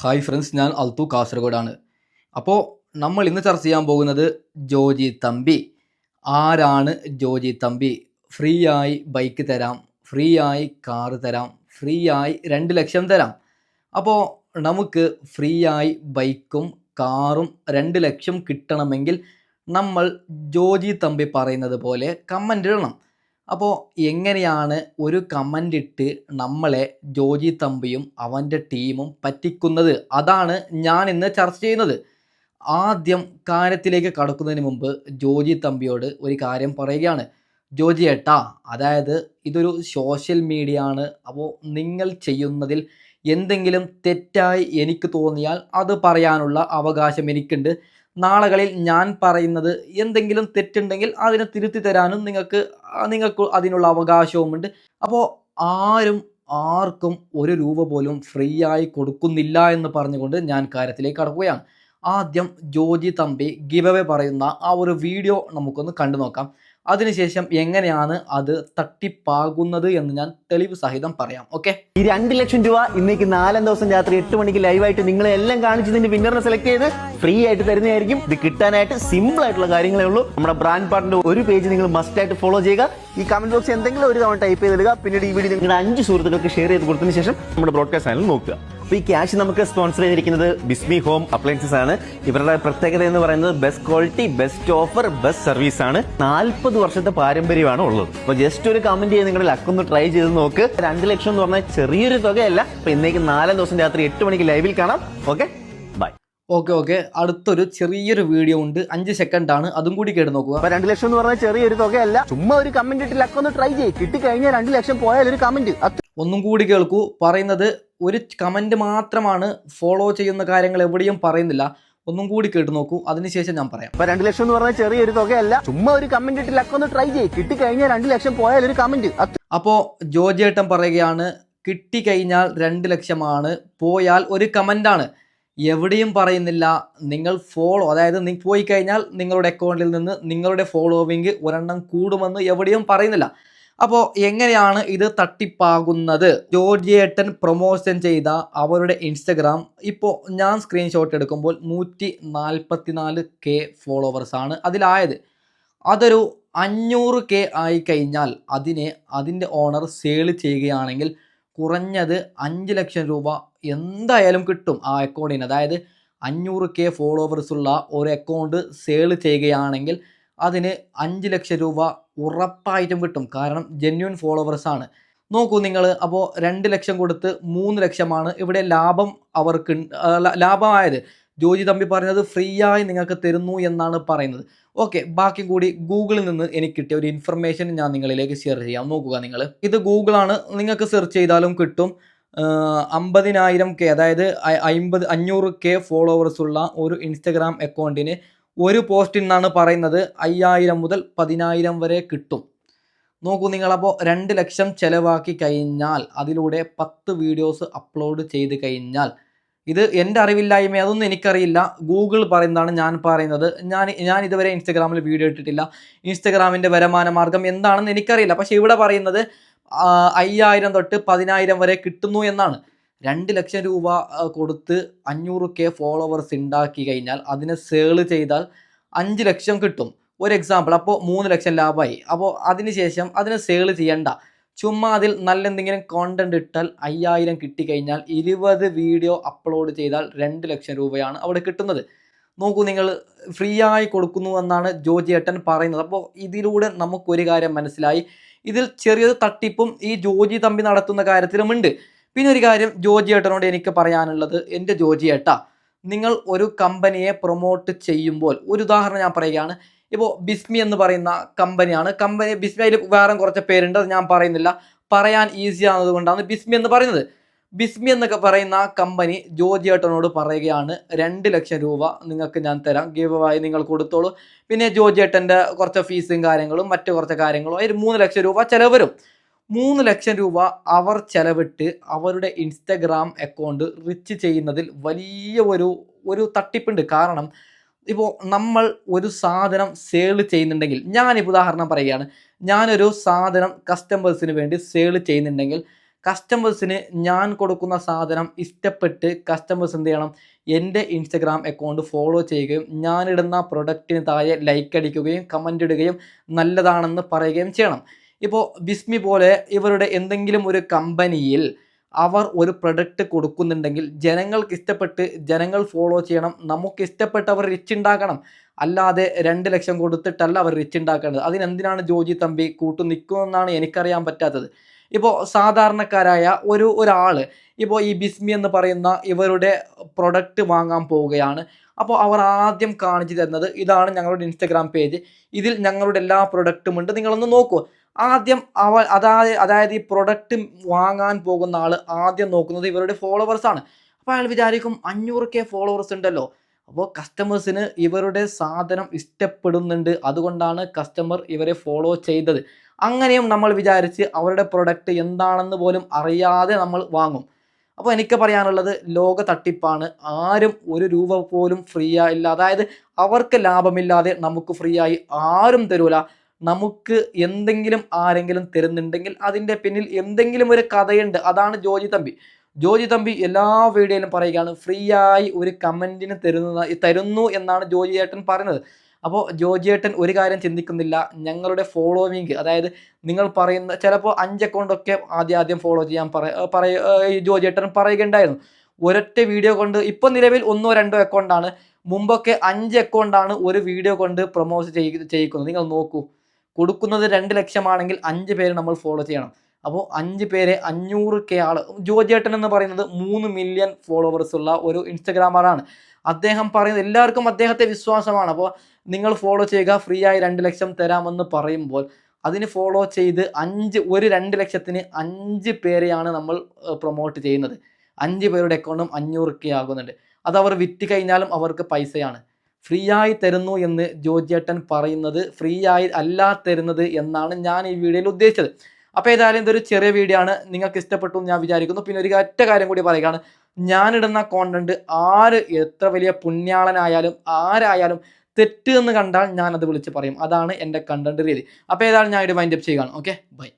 Hi friends ഞാൻ അൽത്തു കാസർഗോഡാണ്. അപ്പോൾ നമ്മൾ ഇന്ന് ചർച്ച ചെയ്യാൻ പോകുന്നത് ജോജി തമ്പി. ആരാണ് ജോജി തമ്പി? ഫ്രീ ആയി ബൈക്ക് തരാം ഫ്രീ ആയി കാറ് തരാം ഫ്രീ ആയി രണ്ട് ലക്ഷം തരാം. അപ്പോൾ നമുക്ക് ഫ്രീ ആയി ബൈക്കും കാറും രണ്ട് ലക്ഷം കിട്ടണമെങ്കിൽ നമ്മൾ ജോജി തമ്പി പറയുന്നത് പോലെ കമന്റ് ഇടണം. അപ്പോൾ എങ്ങനെയാണ് ഒരു കമന്റ് ഇട്ട് നമ്മളെ ജോജി തമ്പിയും അവന്റെ ടീമും പറ്റിക്കുന്നത്? അതാണ് ഞാൻ ഇന്ന് ചർച്ച ചെയ്യുന്നത്. ആദ്യം കാര്യത്തിലേക്ക് കടക്കുന്നതിന് മുമ്പ് ജോജി തമ്പിയോട് ഒരു കാര്യം പറയുകയാണ്. ജോജി ഏട്ടാ അതായത് ഇതൊരു സോഷ്യൽ മീഡിയ ആണ്. അപ്പോൾ നിങ്ങൾ ചെയ്യുന്നതിൽ എന്തെങ്കിലും തെറ്റായി എനിക്ക് തോന്നിയാൽ അത് പറയാനുള്ള അവകാശം എനിക്കുണ്ട്. നാളുകളിൽ ഞാൻ പറയുന്നത് എന്തെങ്കിലും തെറ്റുണ്ടെങ്കിൽ അതിനെ തിരുത്തി തരാനും നിങ്ങൾക്ക് നിങ്ങൾക്ക് അതിനുള്ള അവകാശവുമുണ്ട്. അപ്പോൾ ആരും ആർക്കും ഒരു രൂപ പോലും ഫ്രീ ആയി കൊടുക്കുന്നില്ല എന്ന് പറഞ്ഞുകൊണ്ട് ഞാൻ കാര്യത്തിലേക്ക് കടക്കുകയാണ്. ആദ്യം ജോജി തമ്പി ഗിവവേ പറയുന്ന ആ ഒരു വീഡിയോ നമുക്കൊന്ന് കണ്ടു നോക്കാം അതിനുശേഷം എങ്ങനെയാണ് അത് തട്ടിപ്പാകുന്നത് എന്ന് ഞാൻ തെളിവ് സഹിതം പറയാം ഓക്കെ ഈ രണ്ട് ലക്ഷം രൂപ ഇന്നേക്ക് നാലാം ദിവസം രാത്രി എട്ട് മണിക്ക് ലൈവായിട്ട് നിങ്ങളെ എല്ലാം കാണിച്ചതിന്റെ വിന്നറിനെ സെലക്ട് ചെയ്ത് ഫ്രീ ആയിട്ട് തരുന്നതായിരിക്കും. ഇത് കിട്ടാനായിട്ട് സിമ്പിൾ ആയിട്ടുള്ള കാര്യങ്ങളേ ഉള്ളൂ. നമ്മുടെ ബ്രാൻഡ് പാർട്ടിന്റെ ഒരു പേജ് നിങ്ങൾ മസ്റ്റ് ആയിട്ട് ഫോളോ ചെയ്യുക. ഈ കമന്റ് ബോക്സ് എന്തെങ്കിലും ഒരു തവണ ടൈപ്പ് ചെയ്തിടുക. പിന്നീട് ഈ വീഡിയോ നിങ്ങളുടെ അഞ്ച് സുഹൃത്തുക്കൾക്ക് ഷെയർ ചെയ്ത് കൊടുത്തതിന് ശേഷം നമ്മുടെ ബ്രോഡ്കാസ്റ്റ് ചാനൽ നോക്കുക. അപ്പോൾ ഈ ക്യാഷ് നമുക്ക് സ്പോൺസർ ചെയ്തിരിക്കുന്നത് ബിസ്മി ഹോം അപ്ലയൻസസ് ആണ്. ഇവരുടെ പ്രത്യേകത എന്ന് പറയുന്നത് best quality best offer best service ആണ്. നാൽപ്പത് വർഷത്തെ പാരമ്പര്യമാണ് ഉള്ളത്. അപ്പോൾ ജസ്റ്റ് ഒരു കമന്റ് ചെയ്ത് നിങ്ങളുടെ ലക്കൊന്ന് ട്രൈ ചെയ്ത് നോക്ക്. രണ്ട് ലക്ഷം എന്ന് പറഞ്ഞാൽ ചെറിയൊരു തുകയല്ല. അപ്പോൾ ഇന്നേക്ക് നാലാം ദിവസം രാത്രി എട്ട് മണിക്ക് ലൈവിൽ കാണാം. Okay okay okay. അടുത്തൊരു ചെറിയൊരു വീഡിയോ ഉണ്ട്. അഞ്ച് സെക്കൻഡ് ആണ്. അതും കൂടി കേട്ട് നോക്കുക. അപ്പൊ രണ്ട് ലക്ഷം എന്ന് പറഞ്ഞാൽ ചെറിയൊരു തുകയല്ല. ചുമ്മാ ഒരു കമന്റ് ഇട്ട് ലക്കൊന്ന് ട്രൈ ചെയ്യ്. കിട്ടിക്കഴിഞ്ഞാൽ രണ്ട് ലക്ഷം പോയാൽ ഒരു കമന്റ് ഒന്നും കൂടി കേൾക്കൂ. പറയുന്നത് ഒരു കമന്റ് മാത്രമാണ് ഫോളോ ചെയ്യുന്ന കാര്യങ്ങൾ എവിടെയും പറയുന്നില്ല. ഒന്നും കൂടി കേട്ട് നോക്കൂ. അതിനുശേഷം ഞാൻ പറയാം. അപ്പൊ രണ്ട് ലക്ഷം എന്ന് പറഞ്ഞാൽ ചെറിയൊരു തുകയല്ല. ചുമ്മാ ഒരു കമന്റ് ഇട്ട് ലക്കൊന്ന് ട്രൈ ചെയ്യ്. കിട്ടിക്കഴിഞ്ഞാൽ രണ്ട് ലക്ഷം പോയാൽ ഒരു കമന്റ് അപ്പോ ജോജേട്ടൻ പറയുകയാണ് കിട്ടി കഴിഞ്ഞാൽ രണ്ട് ലക്ഷമാണ് പോയാൽ ഒരു കമന്റാണ് എവിടെയും പറയുന്നില്ല. നിങ്ങൾ ഫോളോ അതായത് നിങ്ങൾ പോയി കഴിഞ്ഞാൽ നിങ്ങളുടെ അക്കൗണ്ടിൽ നിന്ന് നിങ്ങളുടെ ഫോളോവിങ് ഒരെണ്ണം കൂടുമെന്ന് എവിടെയും പറയുന്നില്ല. അപ്പോൾ എങ്ങനെയാണ് ഇത് തട്ടിപ്പാകുന്നത്? ജോർജിയേട്ടൻ പ്രൊമോഷൻ ചെയ്ത അവരുടെ ഇൻസ്റ്റഗ്രാം ഇപ്പോൾ ഞാൻ സ്ക്രീൻഷോട്ട് എടുക്കുമ്പോൾ നൂറ്റി നാൽപ്പത്തിനാല് കെ ഫോളോവേഴ്സാണ് അതിലായത്. അതൊരു അഞ്ഞൂറ് കെ ആയി കഴിഞ്ഞാൽ അതിനെ അതിന്റെ ഓണർ സെയിൽ ചെയ്യുകയാണെങ്കിൽ കുറഞ്ഞത് അഞ്ച് ലക്ഷം രൂപ എന്തായാലും കിട്ടും ആ അക്കൗണ്ടിന് അതായത് അഞ്ഞൂറ് കെ ഫോളോവേഴ്സ് ഉള്ള ഒരു അക്കൗണ്ട് സെയിൽ ചെയ്യുകയാണെങ്കിൽ അതിന് അഞ്ച് ലക്ഷം രൂപ ഉറപ്പായിട്ടും കിട്ടും. കാരണം ജെന്യൂൻ ഫോളോവേഴ്സ് ആണ്. നോക്കൂ നിങ്ങൾ അപ്പോൾ രണ്ട് ലക്ഷം കൊടുത്ത് മൂന്ന് ലക്ഷമാണ് ഇവിടെ ലാഭം അവർക്ക് ലാഭമായത്. ജോജി തമ്പി പറഞ്ഞത് ഫ്രീ ആയി നിങ്ങൾക്ക് തരുന്നു എന്നാണ് പറയുന്നത്. ഓക്കെ ബാക്കി കൂടി ഗൂഗിളിൽ നിന്ന് എനിക്ക് കിട്ടിയ ഒരു ഇൻഫർമേഷൻ ഞാൻ നിങ്ങളിലേക്ക് ഷെയർ ചെയ്യാം. നോക്കുക നിങ്ങൾ. ഇത് ഗൂഗിളാണ് നിങ്ങൾക്ക് സെർച്ച് ചെയ്താലും കിട്ടും. അമ്പതിനായിരം കെ അതായത് അമ്പത് അഞ്ഞൂറ് കെ ഫോളോവേഴ്സ് ഉള്ള ഒരു ഇൻസ്റ്റഗ്രാം അക്കൗണ്ടിന് ഒരു പോസ്റ്റിൽ നിന്നാണ് പറയുന്നത്. അയ്യായിരം മുതൽ പതിനായിരം വരെ കിട്ടും. നോക്കൂ നിങ്ങളപ്പോൾ രണ്ട് ലക്ഷം ചിലവാക്കി കഴിഞ്ഞാൽ അതിലൂടെ പത്ത് വീഡിയോസ് അപ്ലോഡ് ചെയ്ത് കഴിഞ്ഞാൽ ഇത് എന്റെ അറിവില്ലായ്മ അതൊന്നും എനിക്കറിയില്ല. ഗൂഗിൾ പറയുന്നതാണ് ഞാൻ പറയുന്നത്. ഞാൻ ഞാൻ ഇതുവരെ ഇൻസ്റ്റഗ്രാമിൽ വീഡിയോ ഇട്ടിട്ടില്ല. ഇൻസ്റ്റഗ്രാമിന്റെ വരുമാന മാർഗം എന്താണെന്ന് എനിക്കറിയില്ല. പക്ഷേ ഇവിടെ പറയുന്നത് അയ്യായിരം തൊട്ട് പതിനായിരം വരെ കിട്ടുന്നു എന്നാണ്. രണ്ട് ലക്ഷം രൂപ കൊടുത്ത് അഞ്ഞൂറ് കെ ഫോളോവേഴ്സ് ഉണ്ടാക്കി കഴിഞ്ഞാൽ അതിനെ സേൾ ചെയ്താൽ അഞ്ച് ലക്ഷം കിട്ടും. ഒരു എക്സാമ്പിൾ അപ്പോൾ മൂന്ന് ലക്ഷം ലാഭമായി. അപ്പോൾ അതിനുശേഷം അതിനെ സേൾ ചെയ്യണ്ട. ചുമ്മാ അതിൽ നല്ല എന്തെങ്കിലും കോണ്ടന്റ് ഇട്ടാൽ അയ്യായിരം കിട്ടിക്കഴിഞ്ഞാൽ ഇരുപത് വീഡിയോ അപ്ലോഡ് ചെയ്താൽ രണ്ട് ലക്ഷം രൂപയാണ് അവിടെ കിട്ടുന്നത്. നോക്കൂ നിങ്ങൾ ഫ്രീ ആയി കൊടുക്കുന്നു എന്നാണ് ജോജി ഏട്ടൻ പറയുന്നത്. അപ്പോൾ ഇതിലൂടെ നമുക്കൊരു കാര്യം മനസ്സിലായി. ഇതിൽ ചെറിയൊരു തട്ടിപ്പും ഈ ജോജി തമ്പി നടത്തുന്ന കാര്യത്തിലുമുണ്ട് പിന്നെ ഒരു കാര്യം ജോജി ഏട്ടനോട് എനിക്ക് പറയാനുള്ളത്. എന്റെ ജോജി ഏട്ടാ നിങ്ങൾ ഒരു കമ്പനിയെ പ്രൊമോട്ട് ചെയ്യുമ്പോൾ ഒരു ഉദാഹരണം ഞാൻ പറയുകയാണ്. ഇപ്പോൾ ബിസ്മി എന്ന് പറയുന്ന കമ്പനിയാണ്. കമ്പനി ബിസ്മി അതിൽ വേറെ കുറച്ച് പേരുണ്ട് അത് ഞാൻ പറയുന്നില്ല. പറയാൻ ഈസി ആണതുകൊണ്ടാണ് ബിസ്മി എന്ന് പറയുന്നത്. ബിസ്മി എന്നൊക്കെ പറയുന്ന കമ്പനി ജോജി ഏട്ടനോട് പറയുകയാണ് രണ്ട് ലക്ഷം രൂപ നിങ്ങൾക്ക് ഞാൻ തരാം ഗീവ് ആയി നിങ്ങൾ കൊടുത്തോളൂ. പിന്നെ ജോജി ഏട്ടന്റെ കുറച്ച് ഫീസും കാര്യങ്ങളും മറ്റു കുറച്ച് കാര്യങ്ങളും അതിൽ മൂന്ന് ലക്ഷം രൂപ ചിലവ് വരും. മൂന്ന് ലക്ഷം രൂപ അവർ ചെലവിട്ട് അവരുടെ ഇൻസ്റ്റഗ്രാം അക്കൗണ്ട് റിച്ച് ചെയ്യുന്നതിൽ വലിയ ഒരു ഒരു തട്ടിപ്പുണ്ട്. കാരണം ഇപ്പോൾ നമ്മൾ ഒരു സാധനം സെയിൽ ചെയ്യുന്നുണ്ടെങ്കിൽ ഞാനിപ്പോൾ ഉദാഹരണം പറയുകയാണ്. ഞാനൊരു സാധനം കസ്റ്റമേഴ്സിന് വേണ്ടി സെയിൽ ചെയ്യുന്നുണ്ടെങ്കിൽ കസ്റ്റമേഴ്സിന് ഞാൻ കൊടുക്കുന്ന സാധനം ഇഷ്ടപ്പെട്ട് കസ്റ്റമേഴ്സ് എന്ത് ചെയ്യണം? എന്റെ ഇൻസ്റ്റഗ്രാം അക്കൗണ്ട് ഫോളോ ചെയ്യുകയും ഞാനിടുന്ന പ്രൊഡക്റ്റിന് താഴെ ലൈക്ക് അടിക്കുകയും കമന്റ് ഇടുകയും നല്ലതാണെന്ന് പറയുകയും ചെയ്യണം. ഇപ്പോൾ ബിസ്മി പോലെ ഇവരുടെ എന്തെങ്കിലും ഒരു കമ്പനിയിൽ അവർ ഒരു പ്രൊഡക്റ്റ് കൊടുക്കുന്നുണ്ടെങ്കിൽ ജനങ്ങൾക്ക് ഇഷ്ടപ്പെട്ട് ജനങ്ങൾ ഫോളോ ചെയ്യണം. നമുക്ക് ഇഷ്ടപ്പെട്ടവർ റിച്ച് ഉണ്ടാക്കണം അല്ലാതെ രണ്ട് ലക്ഷം കൊടുത്തിട്ടല്ല അവർ റിച്ച് ഉണ്ടാക്കേണ്ടത് അതിനെന്തിനാണ് ജോജി തമ്പി കൂട്ടു നിൽക്കുമെന്നാണ് എനിക്കറിയാൻ പറ്റാത്തത്. ഇപ്പോൾ സാധാരണക്കാരായ ഒരു ഒരാൾ ഇപ്പോൾ ഈ ബിസ്മി എന്ന് പറയുന്ന ഇവരുടെ പ്രൊഡക്റ്റ് വാങ്ങാൻ പോവുകയാണ്. അപ്പോൾ അവർ ആദ്യം കാണിച്ചു തരുന്നത് ഇതാണ് ഞങ്ങളുടെ ഇൻസ്റ്റഗ്രാം പേജ് ഇതിൽ ഞങ്ങളുടെ എല്ലാ പ്രൊഡക്റ്റും ഉണ്ട്. നിങ്ങളൊന്ന് നോക്കൂ. ആദ്യം അവ അതായത് അതായത് ഈ പ്രൊഡക്റ്റ് വാങ്ങാൻ പോകുന്ന ആൾ ആദ്യം നോക്കുന്നത് ഇവരുടെ ഫോളോവേഴ്സാണ് അപ്പോൾ അയാൾ വിചാരിക്കും അഞ്ഞൂറ് കെ ഫോളോവേഴ്സ് ഉണ്ടല്ലോ. അപ്പോൾ കസ്റ്റമേഴ്സിന് ഇവരുടെ സാധനം ഇഷ്ടപ്പെടുന്നുണ്ട്. അതുകൊണ്ടാണ് കസ്റ്റമർ ഇവരെ ഫോളോ ചെയ്തത്. അങ്ങനെയും നമ്മൾ വിചാരിച്ച് അവരുടെ പ്രൊഡക്റ്റ് എന്താണെന്ന് പോലും അറിയാതെ നമ്മൾ വാങ്ങും. അപ്പോൾ എനിക്ക് പറയാനുള്ളത് ലോക തട്ടിപ്പാണ്. ആരും ഒരു രൂപ പോലും ഫ്രീ ആയില്ല അതായത് അവർക്ക് ലാഭമില്ലാതെ നമുക്ക് ഫ്രീ ആയി ആരും തരൂല. നമുക്ക് എന്തെങ്കിലും ആരെങ്കിലും തരുന്നുണ്ടെങ്കിൽ അതിന്റെ പിന്നിൽ എന്തെങ്കിലും ഒരു കഥയുണ്ട്. അതാണ് ജോജി തമ്പി. ജോജി തമ്പി എല്ലാ വീഡിയോയിലും പറയുകയാണ് ഫ്രീ ആയി ഒരു കമന്റിന് തരുന്ന തരുന്നു എന്നാണ് ജോജി ഏട്ടൻ പറയുന്നത്. അപ്പോൾ ജോജി ഏട്ടൻ ഒരു കാര്യം ചിന്തിക്കുന്നില്ല. ഞങ്ങളുടെ ഫോളോവിങ് അതായത് നിങ്ങൾ പറയുന്ന ചിലപ്പോൾ അഞ്ച് അക്കൗണ്ടൊക്കെ ആദ്യം ആദ്യം ഫോളോ ചെയ്യാൻ പറയ ജോജി ഏട്ടൻ പറയുകയുണ്ടായിരുന്നു. ഒരൊറ്റ വീഡിയോ കൊണ്ട് ഇപ്പോൾ നിലവിൽ ഒന്നോ രണ്ടോ അക്കൗണ്ടാണ് മുമ്പൊക്കെ അഞ്ച് അക്കൗണ്ടാണ് ഒരു വീഡിയോ കൊണ്ട് പ്രൊമോട്ട് ചെയ്യിക്കുന്നത്. നിങ്ങൾ നോക്കൂ. കൊടുക്കുന്നത് രണ്ട് ലക്ഷമാണെങ്കിൽ അഞ്ച് പേര് നമ്മൾ ഫോളോ ചെയ്യണം. അപ്പോൾ അഞ്ച് പേരെ അഞ്ഞൂറ് കെ ആൾ ജോജേട്ടൻ എന്ന് പറയുന്നത് മൂന്ന് മില്യൺ ഫോളോവേഴ്സ് ഉള്ള ഒരു ഇൻസ്റ്റഗ്രാമറാണ്. അദ്ദേഹം പറയുന്നത് എല്ലാവർക്കും അദ്ദേഹത്തെ വിശ്വാസമാണ്. അപ്പോൾ നിങ്ങൾ ഫോളോ ചെയ്യുക ഫ്രീ ആയി രണ്ട് ലക്ഷം തരാമെന്ന് പറയുമ്പോൾ അതിന് ഫോളോ ചെയ്ത് അഞ്ച് ഒരു രണ്ട് ലക്ഷത്തിന് അഞ്ച് പേരെയാണ് നമ്മൾ പ്രൊമോട്ട് ചെയ്യുന്നത്. അഞ്ച് പേരുടെ അക്കൗണ്ടും അഞ്ഞൂറ് കെ ആകുന്നുണ്ട്. അത് അവർ വിറ്റ് കഴിഞ്ഞാലും അവർക്ക് പൈസയാണ്. ഫ്രീ ആയി തരുന്നു എന്ന് ജോജിയേട്ടൻ പറയുന്നത് ഫ്രീ ആയി അല്ല തരുന്നത് എന്നാണ് ഞാൻ ഈ വീഡിയോയിൽ ഉദ്ദേശിച്ചത്. അപ്പോൾ ഏതായാലും ഇതൊരു ചെറിയ വീഡിയോ ആണ്. നിങ്ങൾക്ക് ഇഷ്ടപ്പെട്ടു എന്ന് ഞാൻ വിചാരിക്കുന്നു. പിന്നെ ഒരു ഒറ്റ കാര്യം കൂടി പറയുകയാണ്. ഞാനിടുന്ന കോണ്ടന്റ് ആര് എത്ര വലിയ പുണ്യാളനായാലും ആരായാലും തെറ്റ് എന്ന് കണ്ടാൽ ഞാനത് വിളിച്ച് പറയും. അതാണ് എന്റെ കണ്ടന്റ് രീതി അപ്പോൾ ഏതായാലും ഞാൻ ഇത് വൈൻഡപ്പ് ചെയ്യുകയാണ്. Okay bye